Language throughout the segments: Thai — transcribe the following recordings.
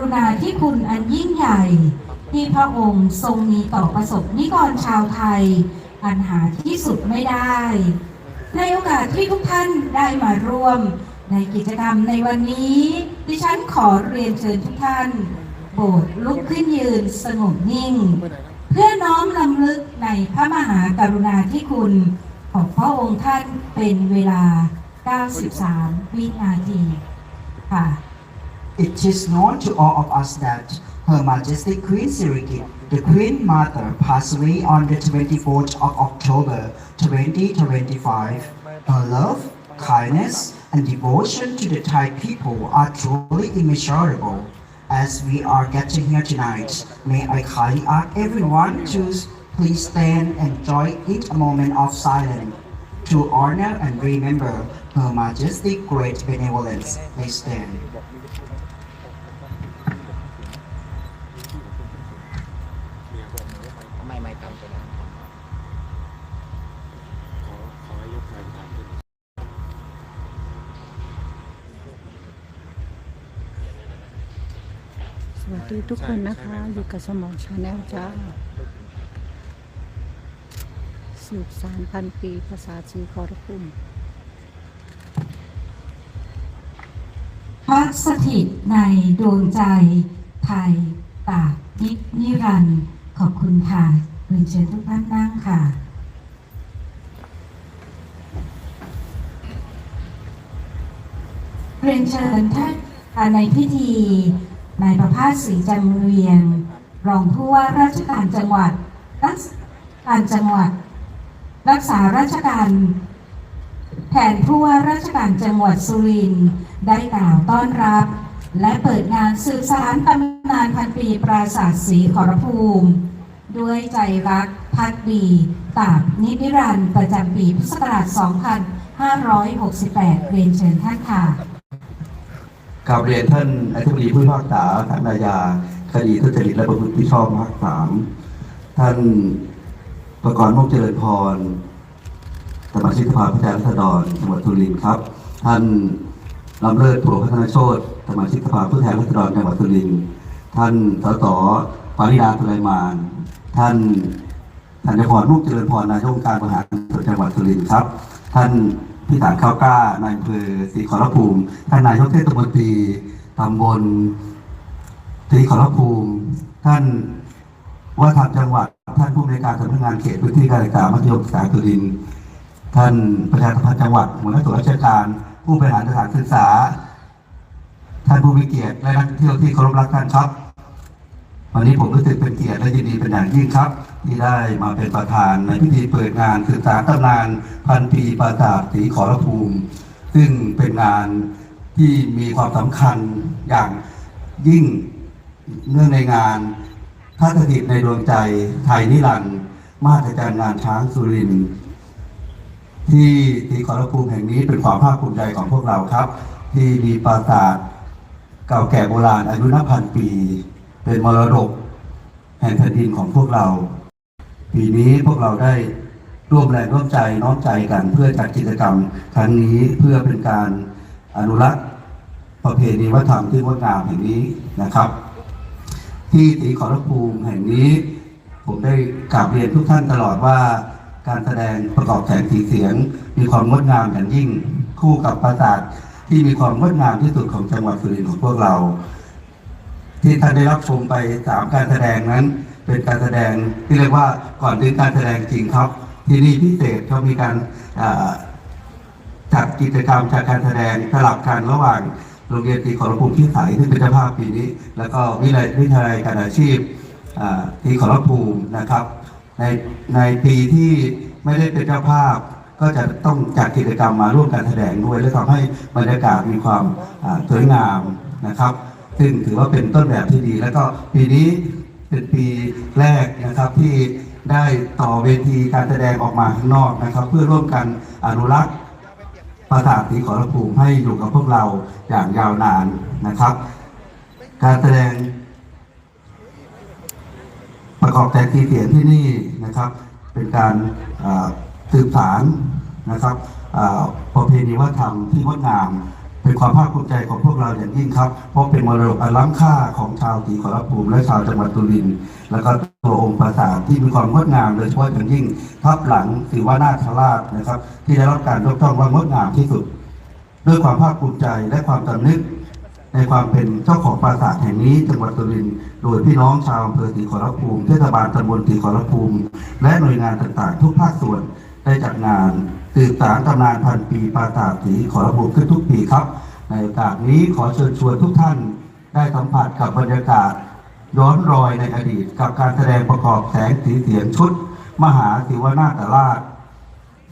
รุณาที่คุณอันยิ่งใหญ่ ที่พระองค์ทรงมีต่อประสบนิกรชาวไทย อันหาที่สุดไม่ได้ ในโอกาสที่ทุกท่านได้มาร่วม ในกิจกรรมในวันนี้ ดิฉันขอเรียนเชิญทุกท่าน โปรดลุกขึ้นยืนสงบนิ่ง เพื่อน้อมลำลึกในพระมหากรุณาธิคุณของพระองค์ท่านเป็นเวลา 93 วินาทีค่ะ It is known to all of us that Her Majesty Queen Sirikit, the Queen Mother, passed away on the 24th of October 2025. Her love, kindness, and devotion to the Thai people are truly immeasurable. As we are getting here tonight, may I kindly ask everyone to please stand and join in a moment of silence to honor and remember Her Majesty's great benevolence. Please stand. วัสดีทุกคนนะคะ อยู่กับสมองชาแนลจ้าสืบสารพันปีภาษาจีนคอรพุ่มพระสถิตในดวงใจ ไทยตากนิจนิรันดร์ขอบคุณค่ะเรียนเชิญทุกท่านนั่งค่ะเรียนเชิญท่านในพิธี นายประภาสศรีจันเรียงรองผู้ว่าราชการจังหวัดรักการจังหวัด รักษาราชการแทนผู้ว่าราชการจังหวัดสุรินทร์ได้กล่าวต้อนรับ และเปิดงานสืบสารตำนานพันปีปราสาทสีขอรภูมิ ด้วยใจรักพักดีตาบนิจนิรันประจำปีพุทธศักราช 2568 เรียนเชิญท่านค่ะ กราบเรียนท่านอธิบดีผู้พิพากษาท่านนายาคดีทุจริตและประพฤติมิชอบภาคสามท่านประกรณ์มุกเจริญพรสมาชิกสภาผู้แทนราษฎรจังหวัดสุรินทร์ครับ ท่านลำเลิศผัวพัฒนาโชตสมาชิกสภาผู้แทนราษฎรจังหวัดสุรินทร์ท่านสสปาริดาตุไลมาน ท่านธัญพรมุกเจริญพรนายกองการบริหารส่วนจังหวัดสุรินทร์ครับ ท่าน พิสารข้าวกล้า นายอำเภอศรีขอรภูมิ ท่านนายกเทศมนตรีตำบลศรีขอรภูมิ ท่านว่าทางจังหวัด ท่านผู้ในการสำนักงานเขตพื้นที่การศึกษามัธยมศึกษาสุรินทร์ท่านประชาสัมพันจังหวัดหัวหน้าส่วนราชการ ผู้บริหารสถานศึกษา ท่านผู้มีเกียรติและนักท่องเที่ยวที่เคารพรักท่านครับ วันนี้ผมรู้สึกเป็นเกียรติและยินดีเป็นอย่างยิ่งครับ ที่ได้มาเป็นประธานในพิธีเปิดงานสืบสาตำนานพันปีปราสาทศรีขอรภูมิ ซึ่งเป็นงานที่มีความสำคัญอย่างยิ่งเนื่องในงานท่าสถิตในดวงใจไทยนิรันดร์มาตรการงานช้างสุรินทร์ที่ศรีขอรภูมิแห่งนี้เป็นความภาคภูมิใจของพวกเราครับ ที่มีปราสาทเก่าแก่โบราณอายุนับพันปี เป็นมรดกแห่งแผ่นดินของพวกเรา ปีนี้พวกเราได้ร่วมแรงร่วมใจน้อมใจกันเพื่อจัดกิจกรรม ครั้งนี้เพื่อเป็นการอนุรักษ์ประเพณีวัฒนธรรมที่งดงามแห่งนี้นะครับ ที่ศรีขอรภูมิแห่งนี้ ผมได้กราบเรียนทุกท่านตลอดว่า การแสดงประกอบแสงสีเสียง มีความงดงามอย่างยิ่งคู่กับปราสาทที่มีความงดงามที่สุดของจังหวัดสุรินทร์ของพวกเรา ที่ท่านได้รับชมไปสามการแสดงนั้นเป็นการแสดงที่เรียกว่าก่อนถึงการแสดงจริงครับ ที่นี่พิเศษเขามีการจัดกิจกรรมจัดการแสดงสลับกันระหว่างโรงเรียนตีขอรภูมิที่ใสยซึ่งเป็นเจ้าภาพปีนี้ แล้วก็วิทยาลัยวิทยาลัยการอาชีพอ่าตีขอรภูมินะครับ ในในปีที่ไม่ได้เป็นเจ้าภาพก็จะต้องจัดกิจกรรมมาร่วมการแสดงด้วยและทำให้บรรยากาศมีความสวยงามนะครับ ซึ่งถือว่าเป็นต้นแบบที่ดี แล้วก็ปีนี้ เป็นปีแรกนะครับที่ได้ต่อเวทีการแสดงออกมาข้างนอกนะครับ เพื่อร่วมกันอนุรักษ์ปราสาทสีขอรภูมิให้อยู่กับพวกเราอย่างยาวนานนะครับ การแสดง ประกอบแต่งตีเสียงที่นี่นะครับ เป็นการสืบสารนะครับประเพณีวัฒนธรรมที่งดงาม เป็นความภาคภูมิใจของพวกเราอย่างยิ่งครับ เพราะเป็นมรดกอันล้ำค่าของชาวศรีขอรภูมิและชาวจังหวัดสุรินแล้วก็ตัวองค์ปราสาทที่มีความงดงามโดยเฉพาะอย่างยิ่งทับหลังศิวนาถราชนะครับ ที่ได้รับการยกย่องว่างดงามที่สุด ด้วยความภาคภูมิใจและความสำนึก ในความเป็นเจ้าของปราสาทแห่งนี้จังหวัดสุรินโดยพี่น้องชาวอำเภอศรีขอรภูมิเทศบาลตำบลศรีขอรภูมิ และหน่วยงานต่างๆ ทุกภาคส่วนได้จัดงาน สืบสานตำนานพันปีปราสาทศรีขอรภูมิขึ้นทุกปีครับ ในโอกาสนี้ขอเชิญชวนทุกท่าน ได้สัมผัสกับบรรยากาศ ย้อนรอยในอดีต กับการแสดงประกอบแสงสีเสียงชุด มหาศิวนาถราช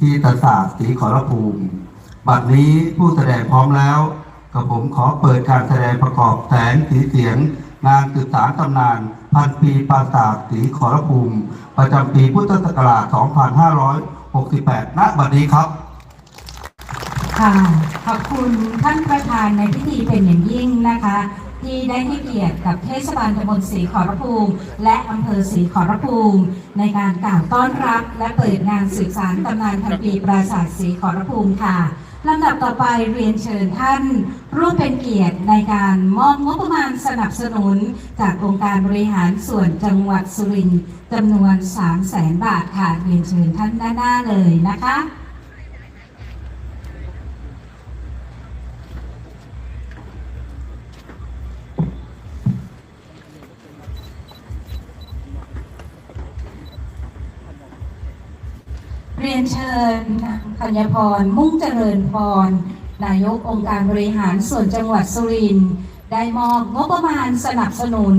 ที่ตศาสตร์ศรีขอรภูมิ บัดนี้ผู้แสดงพร้อมแล้วกับผมขอเปิดการแสดงประกอบแสงสีเสียง งานสืบสารตำนาน พันปีปราสาทศรีขอรภูมิ ประจำปีพุทธศักราช 2500 2568 ณ บัดนี้ครับ ค่ะขอบคุณท่านประธานในพิธีเป็นอย่างยิ่งนะคะ ที่ได้ให้เกียรติกับเทศบาลตำบลศรีขอรภูมิ และอำเภอศรีขอรภูมิ ในการกล่าวต้อนรับและเปิดงานสืบสารตำนานพันปีปราสาทศรีขอรภูมิค่ะ ลำดับต่อไปเรียนเชิญท่าน ร่วมเป็นเกียรติในการมอบงบประมาณสนับสนุน จากองค์การบริหารส่วนจังหวัดสุรินทร์จำนวน3 0 0แสนบาทค่ะเรียนเชิญท่านด้านหน้าเลยนะคะ เรียนเชิญนางธัญพร มุ่งเจริญพร นายกองค์การบริหารส่วนจังหวัดสุรินทร์ได้มอบงบประมาณสนับสนุน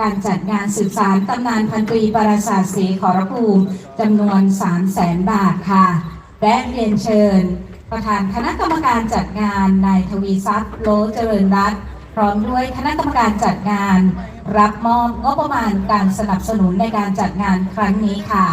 การจัดงานสืบสารตำนานพันตรีปราสาทศรีขอรภูมิจำนวน 3 0 0แสนบาทค่ะ และเรียนเชิญ ประธานคณะกรรมการจัดงาน นายทวีทรัพย์โลเจริญรัตน์พร้อมด้วยคณะกรรมการจัดงาน รับมอบงบประมาณการสนับสนุนในการจัดงานครั้งนี้ค่ะ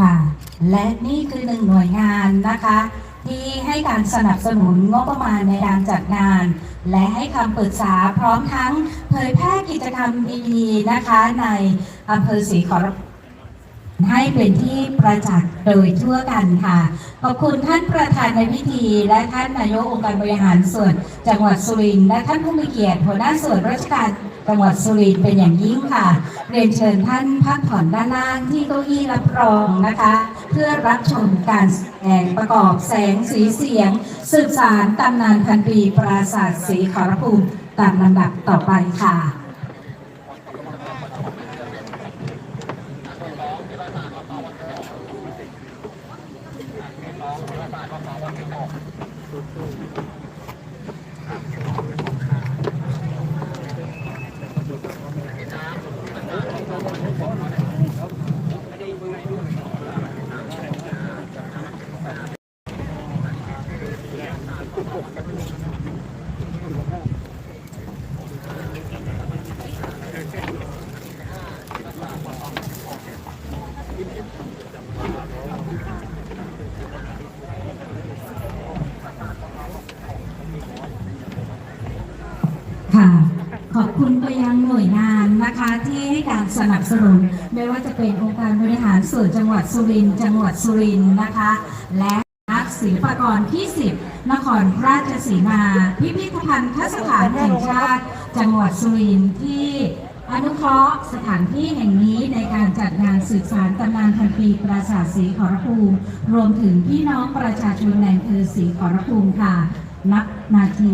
ค่ะ และนี่คือหนึ่งหน่วยงานนะคะ ที่ให้การสนับสนุนงบประมาณในการจัดงาน และให้คำปรึกษาพร้อมทั้งเผยแพร่กิจกรรมดีๆนะคะในอำเภอศรีขอรให้เป็นที่ประจักษ์โดยทั่วกันค่ะ ขอบคุณท่านประธานในพิธี และท่านนายกองค์การบริหารส่วนจังหวัดสุรินทร์และท่านผู้มีเกียรติหัวหน้าส่วนราชการจังหวัดสุรินทร์เป็นอย่างยิ่งค่ะ เรียนเชิญท่านพักผ่อนด้านล่างที่เก้าอี้รับรองนะคะ เพื่อรับชมการแสดงประกอบแสงสีเสียง สืบสารตำนานพันปีปราสาทศรีขอรภูมิตามลำดับต่อไปค่ะ করতে ค่ะ ขอบคุณไปยังหน่วยงานนะคะที่ให้การสนับสนุน ไม่ว่าจะเป็นองค์การบริหารส่วนจังหวัดสุรินทร์จังหวัดสุรินทร์นะคะ และนักศิลปากรที่ 10 นครราชสีมา พิพิธภัณฑสถานแห่งชาติ จังหวัดสุรินทร์ที่อนุเคราะห์สถานที่แห่งนี้ในการจัดงานสืบสารตำนานพันปีปราสาทศรีขอรภูมิรวมถึงพี่น้องประชาชนในอำเภอศรีขอรภูมิค่ะ นับนาที